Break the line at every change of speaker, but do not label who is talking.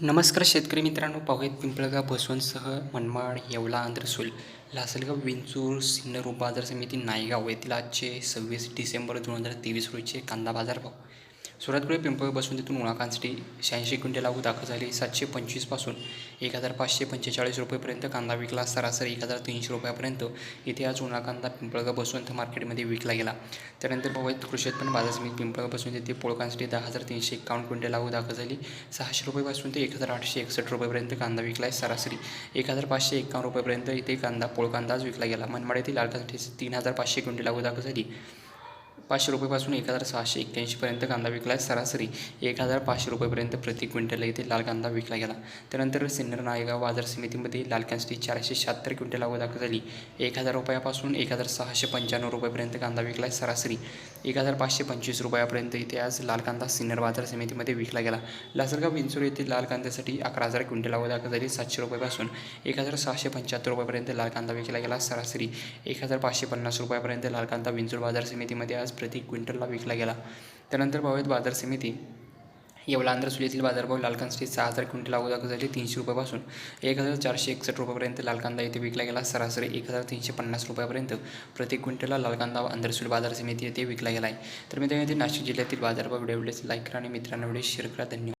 नमस्कार शेतकरी मित्रांनो पाहूयात पिंपळगाव बसवंतसह मनमाड येवला आंध्रसूल लासलगाव विंचूर सिन्नर बाजार समिती नायगाव येथील आजचे सव्वीस डिसेंबर दोन हजार तेवीस रोजीचे कांदा बाजार भाव सुरुवात करूया तिथून बसवंतीतून शहाऐंशी क्विंटल लागू दाखल झाली. सातशे पंचवीसपासून एक हजार पाचशे पंचेचाळीस रुपयेपर्यंत कांदा विकला. सरासरी एक हजार तीनशे रुपयापर्यंत इथे आज उन्हा कांदा पिंपळगाव बसवंत मार्केटमध्ये विकला गेला. त्यानंतर पाहूयात कृषी उत्पन्न बाजार समिती पिंपळगाव बसवंत येथे पोळकांसाठी दहा हजार तीनशे एकावन्न क्विंटल लागू दाखल झाली. सहाशे रुपयेपासून ते एक हजार आठशे एकसष्ट रुपयेपर्यंत कांदा विकला आहे सरासरी. एक हजार पाचशे एकावन्न रुपयेपर्यंत इथे कांदा पोळकांदा विकला गेला. मनमाड येथील लाल तीन हजार पाचशे क्विंटल लागू दाखल झाली. पाचशे रुपयेपासून एक हजार सहाशे एक्क्याऐंशीपर्यंत कांदा विकला आहे सरासरी एक हजार पाचशे रुपयेपर्यंत प्रति क्विंटल येथे लाल कांदा विकला गेला. त्यानंतर सिन्नर नायगाव बाजार समितीमध्ये लाल कांद्यासाठी चारशे शहात्तर क्विंटल लागू दाखल झाली. एक हजार रुपयापासून एक हजार सहाशे पंच्याण्णव रुपयेपर्यंत कांदा विकला आहे सरासरी. एक हजार पाचशे पंचवीस रुपयापर्यंत इथे आज लाल कांदा सिन्नर बाजार समितीमध्ये विकला गेला. लासरगाव विंचूर येथे लाल कांद्यासाठी अकरा हजार क्विंटल लागू दाखल झाली. सातशे रुपयापासून एक हजार सहाशे पंच्याहत्तर रुपयापर्यंत लाल कांदा विकला गेला. सरासरी एक हजार पाचशे पन्नास रुपयापर्यंत लाल कांदा विंचूर बाजार समितीमध्ये आज प्रति क्विंटलला विकला गेला. त्यानंतर पाहूयात बाजार समिती येवला आंध्रसूल बाजारभाव लाल सहा हजार क्विंटल लागू झाले तीनशे रुपयापासून एक हजार चारशे एकसष्ट रुपयापर्यंत लाल कांदा विकला गेला. सरासरी एक हजार तीनशे पन्नास रुपयापर्यंत प्रति क्विंटलला लाल कांदा आंध्रसूल बाजार समिती येथे विकला गेला आहे. तर मित्रांनो येथे नाशिक जिल्ह्यातील बाजारभाव व्हिडिओ लाईक करा आणि मित्रांना व्हिडिओ शेअर करा. धन्यवाद.